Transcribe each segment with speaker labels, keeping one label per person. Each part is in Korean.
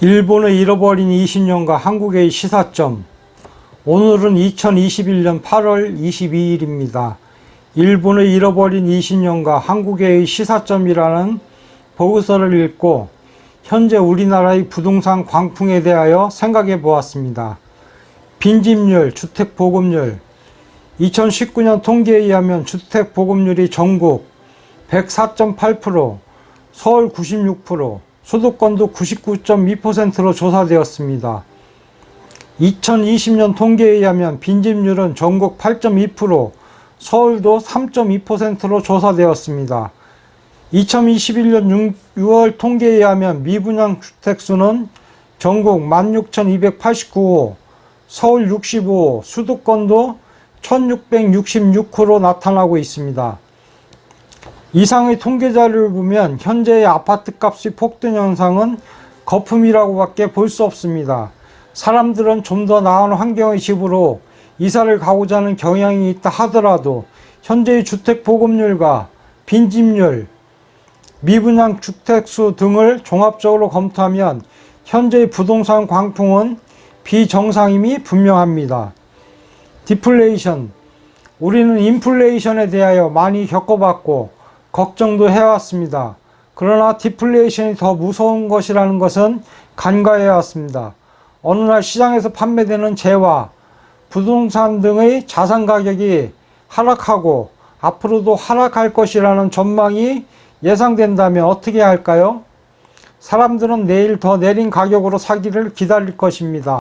Speaker 1: 일본의 잃어버린 20년과 한국의 시사점. 오늘은 2021년 8월 22일입니다. 일본의 잃어버린 20년과 한국의 시사점이라는 보고서를 읽고 현재 우리나라의 부동산 광풍에 대하여 생각해 보았습니다. 빈집률, 주택 보급률. 2019년 통계에 의하면 주택 보급률이 전국 104.8%, 서울 96%, 수도권도 99.2%로 조사되었습니다. 2020년 통계에 의하면 빈집률은 전국 8.2%, 서울도 3.2%로 조사되었습니다. 2021년 6 월 통계에 의하면 미분양 주택 수는 전국 16,289호, 서울 65호, 수도권도 1,666호로 나타나고 있습니다. 이상의 통계 자료를 보면 현재의 아파트 값이 폭등 현상은 거품이라고밖에 볼 수 없습니다. 사람들은 좀 더 나은 환경의 집으로 이사를 가고자 하는 경향이 있다 하더라도 현재의 주택 보급률과 빈집률, 미분양 주택수 등을 종합적으로 검토하면 현재의 부동산 광풍은 비정상임이 분명합니다. 디플레이션. 우리는 인플레이션에 대하여 많이 겪어봤고 걱정도 해왔습니다. 그러나 디플레이션이 더 무서운 것이라는 것은 간과해 왔습니다. 어느 날 시장에서 판매되는 재화, 부동산 등의 자산 가격이 하락하고 앞으로도 하락할 것이라는 전망이 예상된다면 어떻게 할까요? 사람들은 내일 더 내린 가격으로 사기를 기다릴 것입니다.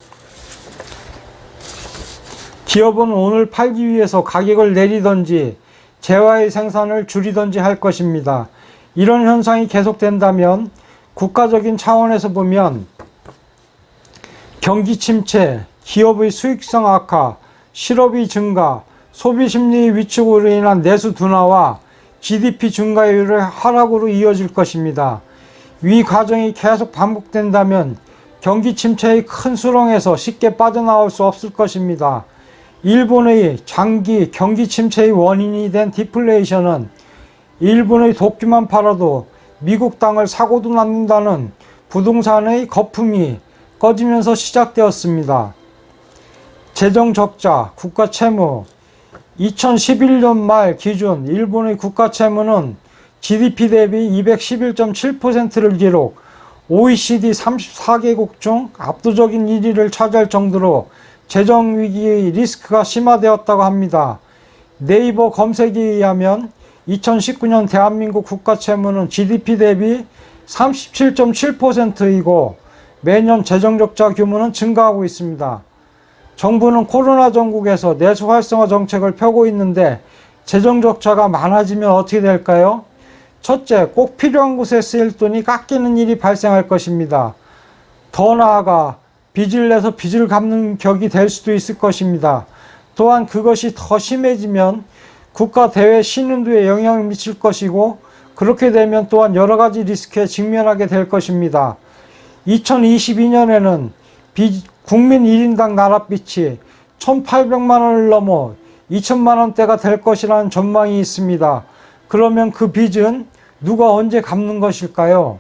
Speaker 1: 기업은 오늘 팔기 위해서 가격을 내리던지 재화의 생산을 줄이던지 할 것입니다. 이런 현상이 계속된다면 국가적인 차원에서 보면 경기 침체, 기업의 수익성 악화, 실업이 증가, 소비 심리 위축으로 인한 내수 둔화와 GDP 증가율의 하락으로 이어질 것입니다. 위 과정이 계속 반복된다면 경기 침체의 큰 수렁에서 쉽게 빠져나올 수 없을 것입니다. 일본의 장기 경기 침체의 원인이 된 디플레이션은 일본의 도끼만 팔아도 미국 땅을 사고도 남는다는 부동산의 거품이 꺼지면서 시작되었습니다. 재정 적자, 국가 채무 2011년 말 기준 일본의 국가 채무는 GDP 대비 211.7%를 기록, OECD 34개국 중 압도적인 1위를 차지할 정도로 재정 위기의 리스크가 심화되었다고 합니다. 네이버 검색에 의하면 2019년 대한민국 국가 채무는 GDP 대비 37.7%이고 매년 재정 적자 규모는 증가하고 있습니다. 정부는 코로나 전국에서 내수 활성화 정책을 펴고 있는데 재정 적자가 많아지면 어떻게 될까요? 첫째, 꼭 필요한 곳에 쓰일 돈이 깎이는 일이 발생할 것입니다. 더 나아가 빚을 내서 빚을 갚는 격이 될 수도 있을 것입니다. 또한 그것이 더 심해지면 국가 대외 신인도에 영향을 미칠 것이고 그렇게 되면 또한 여러 가지 리스크에 직면하게 될 것입니다. 2022년에는 국민 1인당 나랏빚이 1,800만 원을 넘어 2천만 원대가 될 것이라는 전망이 있습니다. 그러면 그 빚은 누가 언제 갚는 것일까요?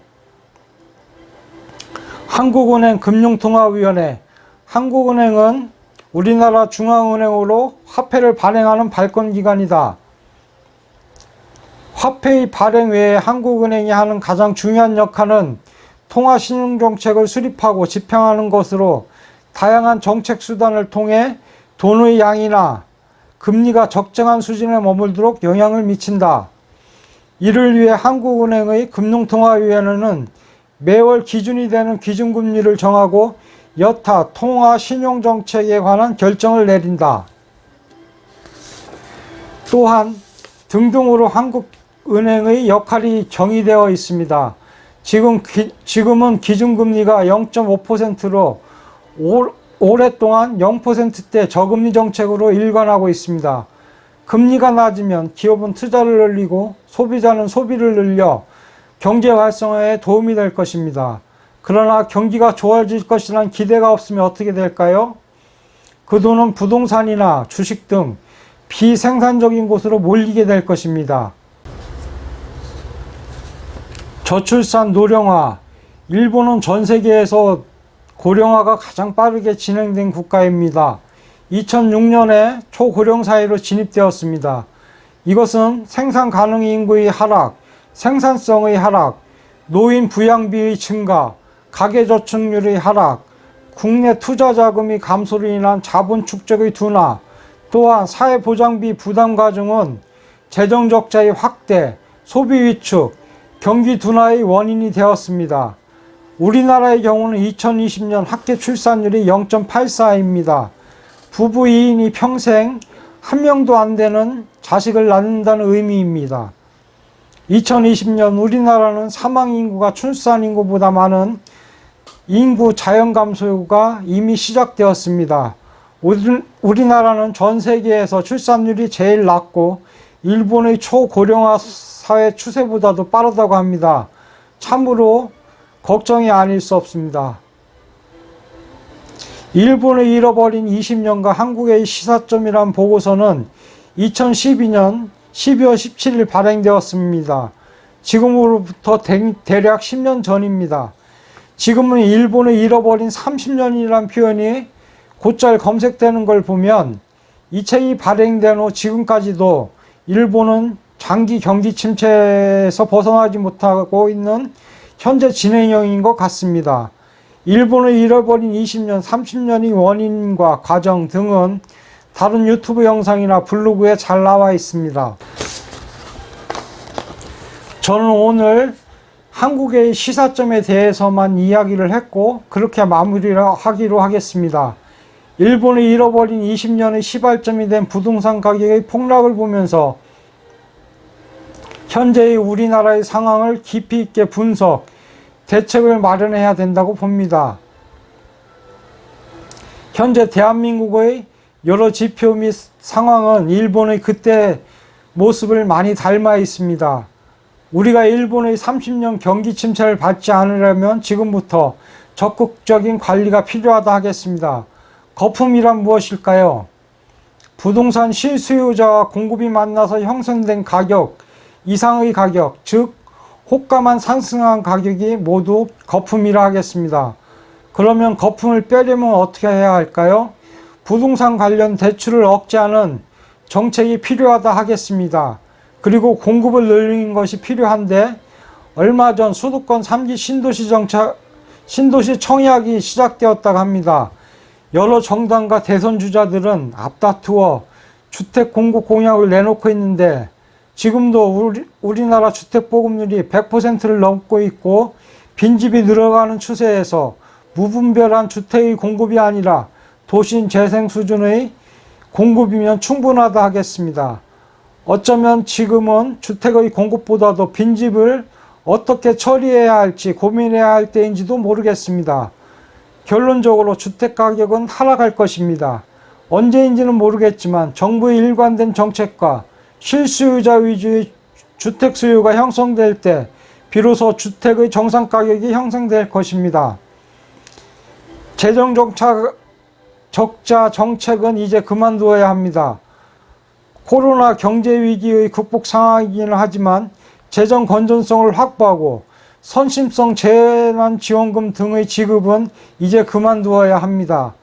Speaker 1: 한국은행 금융통화위원회 한국은행은 우리나라 중앙은행으로 화폐를 발행하는 발권기관이다. 화폐의 발행 외에 한국은행이 하는 가장 중요한 역할은 통화신용정책을 수립하고 집행하는 것으로 다양한 정책 수단을 통해 돈의 양이나 금리가 적정한 수준에 머물도록 영향을 미친다. 이를 위해 한국은행의 금융통화위원회는 매월 기준이 되는 기준금리를 정하고 여타 통화 신용정책에 관한 결정을 내린다. 또한 등등으로 한국은행의 역할이 정의되어 있습니다. 지금 기, 지금은 기준금리가 0.5%로 올, 오랫동안 0%대 저금리 정책으로 일관하고 있습니다. 금리가 낮으면 기업은 투자를 늘리고 소비자는 소비를 늘려 경제 활성화에 도움이 될 것입니다. 그러나 경기가 좋아질 것이라는 기대가 없으면 어떻게 될까요? 그 돈은 부동산이나 주식 등 비생산적인 곳으로 몰리게 될 것입니다. 저출산 노령화, 일본은 전 세계에서 고령화가 가장 빠르게 진행된 국가입니다. 2006년에 초고령 사회로 진입되었습니다. 이것은 생산 가능 인구의 하락, 생산성의 하락, 노인 부양비의 증가, 가계저축률의 하락, 국내 투자 자금이 감소로 인한 자본 축적의 둔화, 또한 사회보장비 부담 과정은 재정 적자의 확대, 소비 위축, 경기 둔화의 원인이 되었습니다. 우리나라의 경우는 2020년 합계 출산율이 0.84입니다. 부부 2인이 평생 한 명도 안 되는 자식을 낳는다는 의미입니다. 2020년 우리나라는 사망 인구가 출산 인구보다 많은 인구 자연 감소가 이미 시작되었습니다. 우리- 우리나라는 전 세계에서 출산율이 제일 낮고 일본의 초고령화 사회 추세보다도 빠르다고 합니다. 참으로 걱정이 아닐 수 없습니다. 일본의 잃어버린 20년과 한국의 시사점이란 보고서는 2012년 12월 17일 발행되었습니다. 지금으로부터 대- 대략 10년 전입니다. 지금은 일본의 잃어버린 30년이라는 표현이 곧잘 검색되는 걸 보면 이 책이 발행된 후 지금까지도 일본은 장기 경기 침체에서 벗어나지 못하고 있는 현재 진행형인 것 같습니다. 일본의 잃어버린 20년, 30년의 원인과 과정 등은 다른 유튜브 영상이나 블로그에 잘 나와 있습니다. 저는 오늘 한국의 시사점에 대해서만 이야기를 했고 그렇게 마무리를 하기로 하겠습니다. 일본의 잃어버린 20년의 시발점이 된 부동산 가격의 폭락을 보면서 현재의 우리나라의 상황을 깊이 있게 분석, 대책을 마련해야 된다고 봅니다. 현재 대한민국의 여러 지표 및 상황은 일본의 그때 모습을 많이 닮아 있습니다. 우리가 일본의 30년 경기 침체를 받지 않으려면 지금부터 적극적인 관리가 필요하다 하겠습니다. 거품이란 무엇일까요? 부동산 실수요자와 공급이 만나서 형성된 가격 이상의 가격, 즉 호가만 상승한 가격이 모두 거품이라 하겠습니다. 그러면 거품을 빼려면 어떻게 해야 할까요? 부동산 관련 대출을 억제하는 정책이 필요하다 하겠습니다. 그리고 공급을 늘리는 것이 필요한데 얼마 전 수도권 3기 신도시 정책 신도시 청약이 시작되었다고 합니다. 여러 정당과 대선 주자들은 앞다투어 주택 공급 공약을 내놓고 있는데 지금도 우리, 우리나라 주택 보급률이 100%를 넘고 있고 빈집이 늘어가는 추세에서 무분별한 주택의 공급이 아니라 도심 재생 수준의 공급이면 충분하다 하겠습니다. 어쩌면 지금은 주택의 공급보다도 빈집을 어떻게 처리해야 할지 고민해야 할 때인지도 모르겠습니다. 결론적으로 주택 가격은 하락할 것입니다. 언제인지는 모르겠지만 정부의 일관된 정책과 실수요자 위주의 주택 수요가 형성될 때 비로소 주택의 정상 가격이 형성될 것입니다. 재정 정착 적자 정책은 이제 그만두어야 합니다. 코로나 경제 위기의 극복 상황이기는 하지만 재정 건전성을 확보하고 선심성 재난 지원금 등의 지급은 이제 그만두어야 합니다.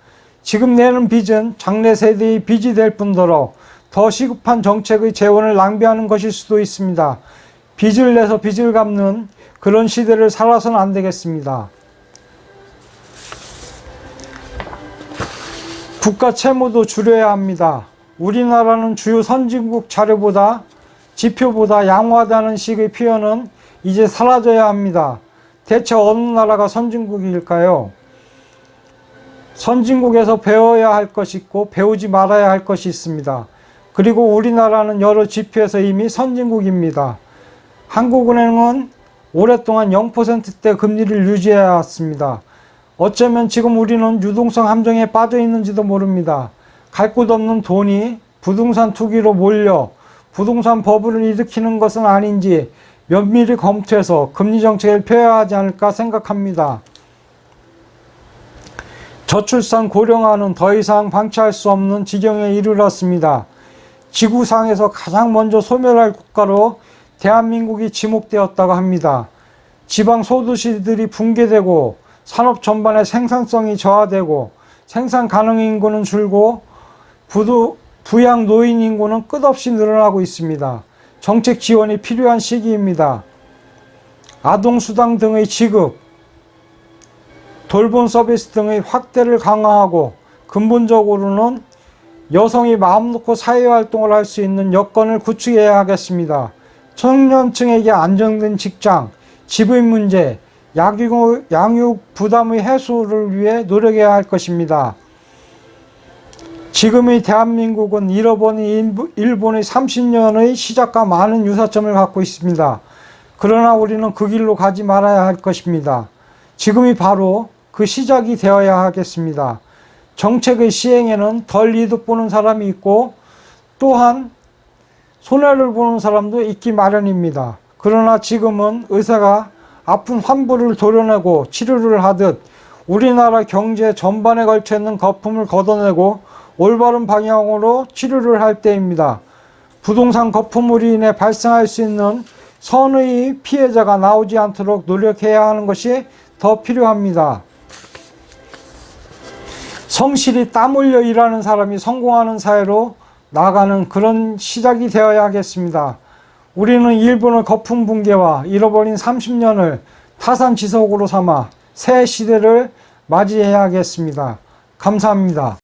Speaker 1: 지금 내는 빚은 장래 세대의 빚이 될 뿐더러 더 시급한 정책의 재원을 낭비하는 것일 수도 있습니다. 빚을 내서 빚을 갚는 그런 시대를 살아서는 안 되겠습니다. 국가 채무도 줄여야 합니다. 우리나라는 주요 선진국 자료보다 지표보다 양호하다는 식의 표현은 이제 사라져야 합니다. 대체 어느 나라가 선진국일까요? 선진국에서 배워야 할 것이 있고 배우지 말아야 할 것이 있습니다. 그리고 우리나라는 여러 지표에서 이미 선진국입니다. 한국은행은 오랫동안 0%대 금리를 유지해 왔습니다. 어쩌면 지금 우리는 유동성 함정에 빠져 있는지도 모릅니다. 갈 곳 없는 돈이 부동산 투기로 몰려 부동산 버블을 일으키는 것은 아닌지 면밀히 검토해서 금리 정책을 펴야 하지 않을까 생각합니다. 저출산 고령화는 더 이상 방치할 수 없는 지경에 이르렀습니다. 지구상에서 가장 먼저 소멸할 국가로 대한민국이 지목되었다고 합니다. 지방 소도시들이 붕괴되고 산업 전반의 생산성이 저하되고 생산 가능 인구는 줄고 부도, 부양 노인 인구는 끝없이 늘어나고 있습니다. 정책 지원이 필요한 시기입니다. 아동수당 등의 지급, 돌봄 서비스 등의 확대를 강화하고 근본적으로는 여성이 마음 놓고 사회활동을 할 수 있는 여건을 구축해야 하겠습니다. 청년층에게 안정된 직장, 집의 문제, 양육, 양육 부담의 해소를 위해 노력해야 할 것입니다. 지금의 대한민국은 잃어버린 일본의 30년의 시작과 많은 유사점을 갖고 있습니다. 그러나 우리는 그 길로 가지 말아야 할 것입니다. 지금이 바로 그 시작이 되어야 하겠습니다. 정책의 시행에는 덜 이득 보는 사람이 있고 또한 손해를 보는 사람도 있기 마련입니다. 그러나 지금은 의사가 아픈 환부를 도려내고 치료를 하듯 우리나라 경제 전반에 걸쳐 있는 거품을 걷어내고 올바른 방향으로 치료를 할 때입니다. 부동산 거품으로 인해 발생할 수 있는 선의 피해자가 나오지 않도록 노력해야 하는 것이 더 필요합니다. 성실히 땀 흘려 일하는 사람이 성공하는 사회로 나가는 그런 시작이 되어야 하겠습니다. 우리는 일본의 거품 붕괴와 잃어버린 30년을 타산지석으로 삼아 새 시대를 맞이해야 하겠습니다. 감사합니다.